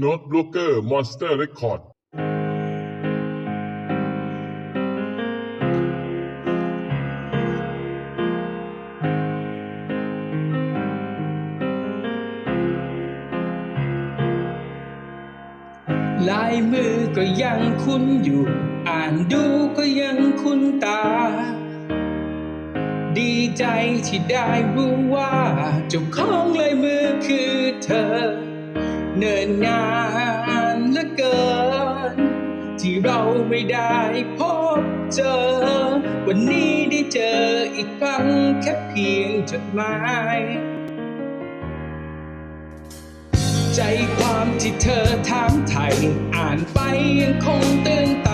โน้ตบล็อกเกอร์มอนสเตอร์เรคคอร์ดลายมือก็ยังคุ้นอยู่ อ่านดูก็ยังคุ้นตา ดีใจที่ได้รู้ว่าเจ้าของลายมือคือเธอ เนิ่นนานเหลือเกิน ที่เราไม่ได้พบเจอ วันนี้ได้เจออีกครั้งแค่เพียงจดหมาย ใจความที่เธอถามไทย อ่านไปยังคงตื่นตัน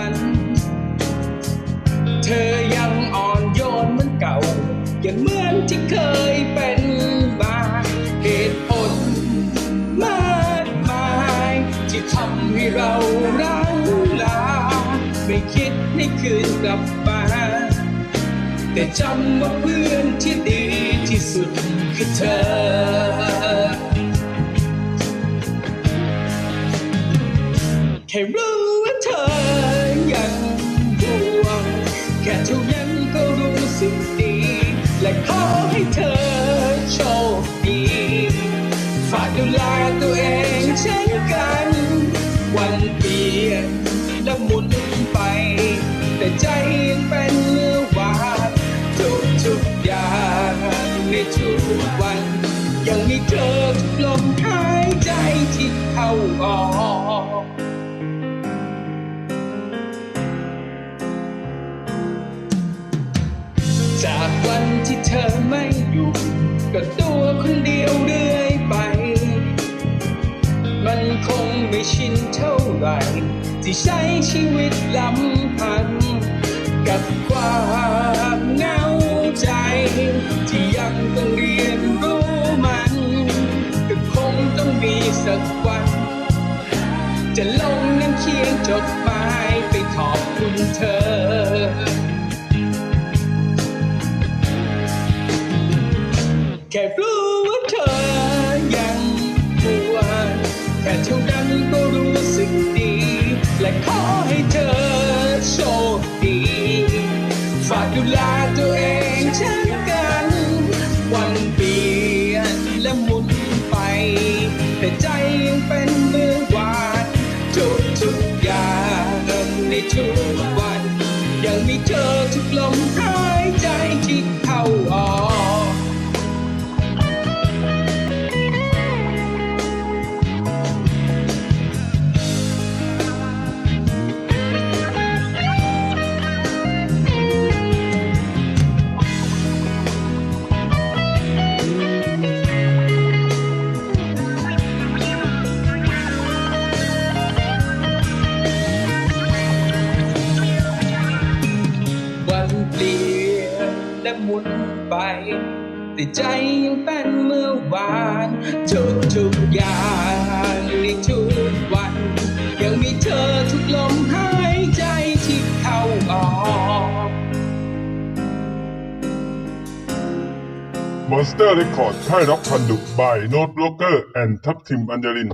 ไม่คิดให้คืนกลับมา แต่จำว่าเพื่อนที่ดีที่สุดคือเธอ แค่รู้ว่าเธอยังห่วง แค่เท่านั้นก็รู้สึกดี และขอให้เธอโชคดี ฝากดูแลตัวเองเช่นกัน ทุกวัน ยังมีเธอทุกลมหายใจที่เข้าออกจากวันที่เธอไม่อยู่ก็ตัวคนเดียวเรื่อยไป มันคงไม่ชินเท่าไหร่ที่ใช้ชีวิตลำพันกับความงา จะลงน้ำเขียนจดหมายไปขอบคุณเธอ แค่รู้ว่าเธอยังห่วงแค่เท่านั้นก็รู้สึกดี และขอให้เธอโชคดี ฝากดูแลตัวเองเช่น ทุกลมหายใจที่เข้าออก และหมุนไป แต่ใจยังเป็นเมื่อวานทุกทุกอย่างในทุกวัน ยังมีเธอทุกลมหายใจที่เข้าออกมอนสเตอร์เรคคอร์ดค่ายร็อกพันดุ by โน้ตบล็อกเกอร์แอนทับทิมอัญญริน